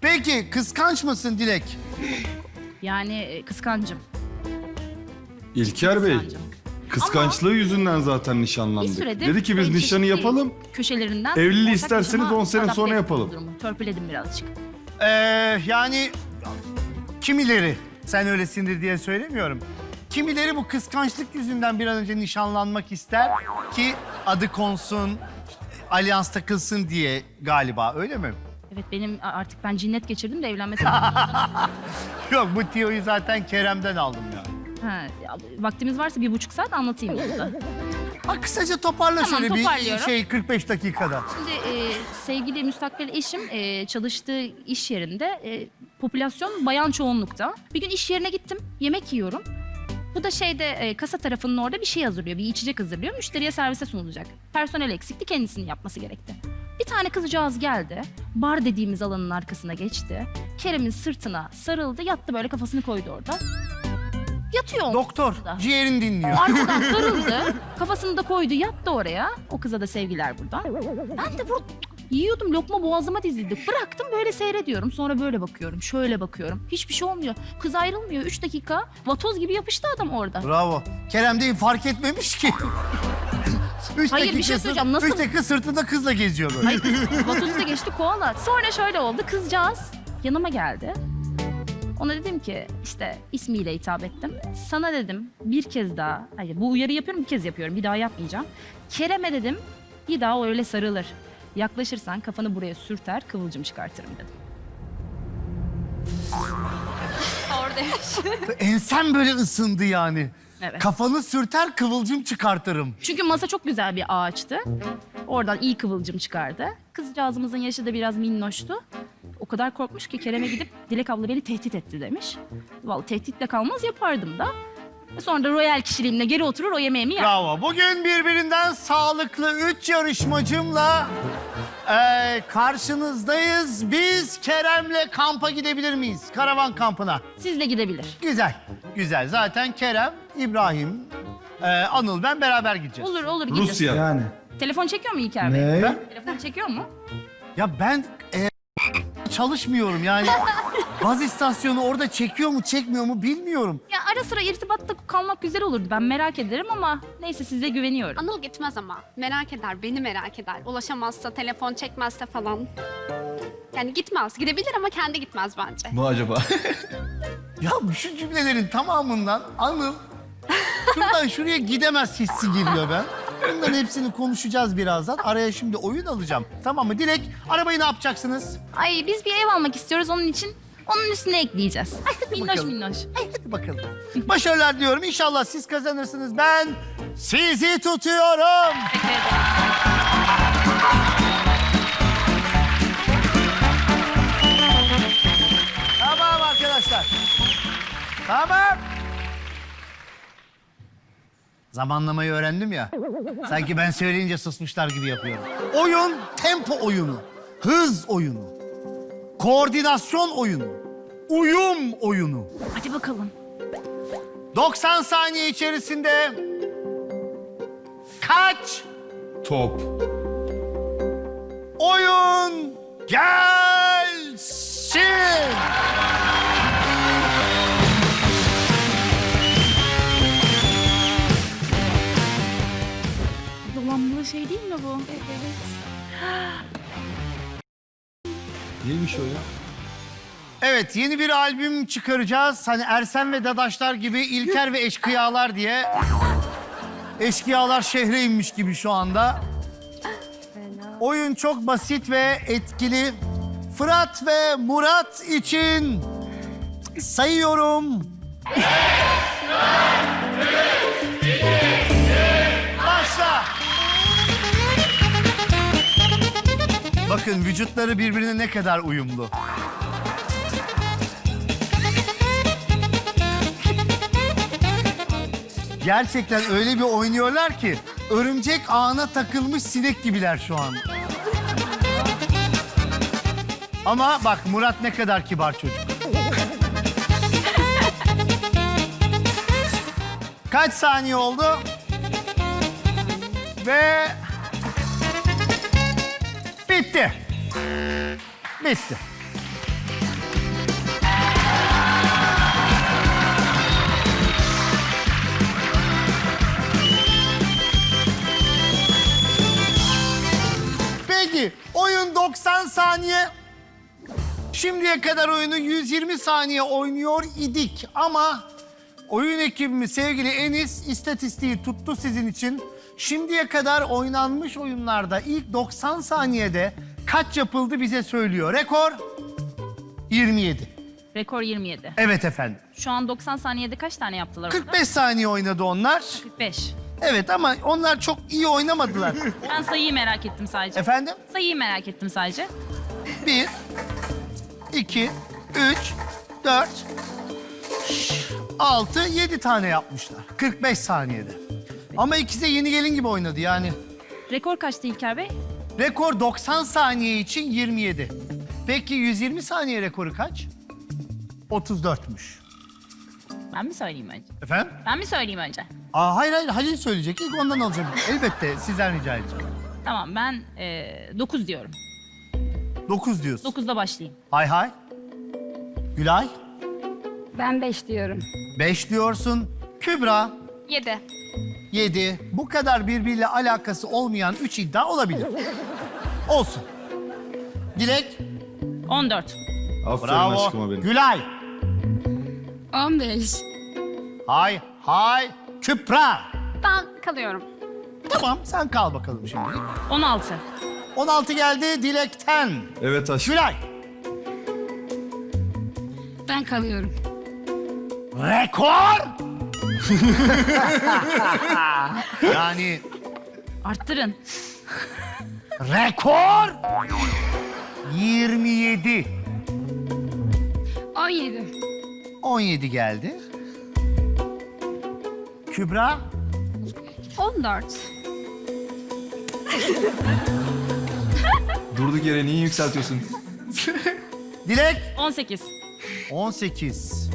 Peki kıskanç mısın Dilek? Yani e, kıskancım. İlker Bey, Kıskancım. kıskançlığı yüzünden zaten Bir nişanlandık. süredir Dedi ki biz nişanı çeşitli yapalım. Köşelerinden Evliliği ortak isterseniz yaşama 10 sene adapte sonra ettim yapalım. durumu. Törpüledim birazcık. Ee, yani kimileri sen öylesindir diye söylemiyorum. Kimileri bu kıskançlık yüzünden bir an önce nişanlanmak ister ki adı konsun, alyans takılsın diye galiba öyle mi? Evet benim artık ben cinnet geçirdim de evlenme Yok bu tiyoyu zaten Kerem'den aldım ya. ha, ya, vaktimiz varsa bir buçuk saat anlatayım burada. Ha, kısaca toparla Tamam, şöyle bir toparlıyorum. şey 45 dakikada. Şimdi e, sevgili müstakbel eşim e, çalıştığı iş yerinde e, popülasyon bayan çoğunlukta. Bir gün iş yerine gittim, yemek yiyorum. Bu da şeyde e, kasa tarafının orada bir şey hazırlıyor, bir içecek hazırlıyor. Müşteriye servise sunulacak. Personel eksikti, kendisinin yapması gerekti. Bir tane kızcağız geldi, bar dediğimiz alanın arkasına geçti. Kerem'in sırtına sarıldı, yattı böyle kafasını koydu orada. Yatıyor. Doktor orada. ciğerini dinliyor. Arkadan sarıldı, kafasını da koydu, yattı oraya. O kıza da sevgiler buradan. Ben de burada yiyordum, lokma boğazıma dizildi. Bıraktım böyle seyrediyorum. Sonra böyle bakıyorum, şöyle bakıyorum. Hiçbir şey olmuyor. Kız ayrılmıyor. Üç dakika vatoz gibi yapıştı adam orada. Bravo. Kerem de fark etmemiş ki. Üç Hayır, bir şey söyleyeceğim. Nasıl- Üç dakika sırtında kızla geziyor böyle. Hayır, kız vatozu da geçti koala. Sonra şöyle oldu, kızcağız yanıma geldi. Ona dedim ki işte ismiyle hitap ettim. Sana dedim bir kez daha, hayır bu uyarı yapıyorum bir kez yapıyorum bir daha yapmayacağım. Kerem'e dedim bir daha o öyle sarılır. Yaklaşırsan kafanı buraya sürter kıvılcım çıkartırım dedim. Oradaymış. Ensem böyle ısındı yani. Evet. Kafanı sürter kıvılcım çıkartırım. Çünkü masa çok güzel bir ağaçtı. Oradan iyi kıvılcım çıkardı. Kızcağızımızın yaşı da biraz minnoştu. O kadar korkmuş ki Kerem'e gidip Dilek abla beni tehdit etti demiş. Vallahi tehditle kalmaz yapardım da. Sonra da royal kişiliğimle geri oturur o yemeğimi yer. Bravo. Bugün birbirinden sağlıklı üç yarışmacımla eee, karşınızdayız. Biz Kerem'le kampa gidebilir miyiz? Karavan kampına. Siz de gidebilir. Güzel, güzel. Zaten Kerem, İbrahim, eee, Anıl ben beraber gideceğiz. Olur olur gidin. Rusya. Yani. Telefon çekiyor mu İlker Bey? Ne? Telefon çekiyor mu? Ya ben eee, çalışmıyorum yani. Baz istasyonu orada çekiyor mu çekmiyor mu bilmiyorum. Ya ara sıra irtibatta kalmak güzel olurdu. Ben merak ederim ama neyse size güveniyorum. Anıl gitmez ama. Merak eder, beni merak eder. Ulaşamazsa, telefon çekmezse falan. Yani gitmez. Gidebilir ama kendi gitmez bence. Bu acaba? Ya şu cümlelerin tamamından Anıl şuradan şuraya gidemez hissi geliyor ben. Bunların hepsini konuşacağız birazdan. Araya şimdi oyun alacağım. Tamam mı? Dilek arabayı ne yapacaksınız? Ay biz bir ev almak istiyoruz onun için. Onun üstüne ekleyeceğiz. minnoş bakalım. minnoş. Ay, hadi bakalım. Başarılar diliyorum. İnşallah siz kazanırsınız. Ben sizi tutuyorum. Teşekkür ederim. Tamam arkadaşlar. Tamam. Zamanlamayı öğrendim ya. Sanki ben söyleyince susmuşlar gibi yapıyorum. Oyun tempo oyunu. Hız oyunu. Koordinasyon oyunu. Uyum oyunu. Hadi bakalım. 90 saniye içerisinde kaç Top. oyun gelsin? Evet yeni bir albüm çıkaracağız. Hani Ersen ve Dadaşlar gibi İlker ve Eşkıyalar diye. Eşkıyalar şehre inmiş gibi şu anda. Oyun çok basit ve etkili. Fırat ve Murat için sayıyorum. Başla. Bakın vücutları birbirine ne kadar uyumlu. Gerçekten öyle bir oynuyorlar ki örümcek ağına takılmış sinek gibiler şu an. Ama bak Murat ne kadar kibar çocuk. Kaç saniye oldu? Ve bitti. Bitti. 90 saniye. Şimdiye kadar oyunu 120 saniye oynuyor idik ama oyun ekibimiz sevgili Enis istatistiği tuttu sizin için. Şimdiye kadar oynanmış oyunlarda ilk 90 saniyede kaç yapıldı bize söylüyor. Rekor 27. Rekor 27. Evet efendim. Şu an 90 saniyede kaç tane yaptılar orada? 45 saniye oynadı onlar. 45. Evet ama onlar çok iyi oynamadılar. Ben sayıyı merak ettim sadece. efendim? Sayıyı merak ettim sadece. 1, 2, 3, 4, 6, 7 tane yapmışlar. 45 saniyede. Ama ikisi de yeni gelin gibi oynadı yani. Rekor kaçtı İlker Bey? Rekor 90 saniye için 27. Peki 120 saniye rekoru kaç? 34'müş. Ben mi söyleyeyim önce? Efendim? Ben mi söyleyeyim önce? Aa, hayır hayır Halil söyleyecek. İlk ondan alacağım. Elbette sizden rica edeceğim. Tamam ben e, 9 diyorum. 9 diyorsun. 9'da başlayayım. Hay hay. Gülay Ben 5 diyorum. 5 diyorsun. Kübra 7. 7. Bu kadar birbiriyle alakası olmayan 3 iddia olabilir. Olsun. Dilek. 14. Aferin Bravo. aşkıma benim. Gülay. 15. Hay hay. Kübra. Ben kalıyorum. Tamam sen kal bakalım şimdi. 16. 16 geldi Dilek'ten. Evet aşkım. Gülay. Ben kalıyorum. Rekor. yani Arttırın. rekor 27. 17. 17 geldi. Kübra 14. Durduk yere niye yükseltiyorsun? Dilek 18. 18.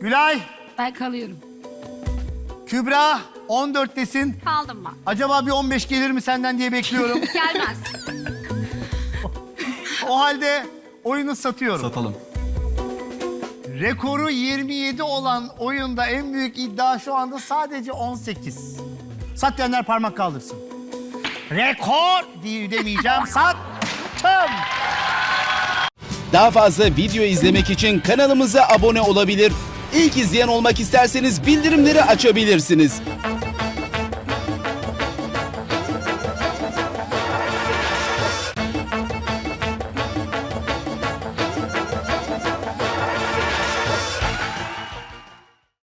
Gülay, Ben kalıyorum. Kübra 14 desin. Kaldım ben. Acaba bir 15 gelir mi senden diye bekliyorum. Gelmez. o halde oyunu satıyorum. Satalım. Rekoru 27 olan oyunda en büyük iddia şu anda sadece 18. Sat diyenler parmak kaldırsın. Rekor diye demeyeceğim. Sattım. Daha fazla video izlemek için kanalımıza abone olabilir. İlk izleyen olmak isterseniz bildirimleri açabilirsiniz.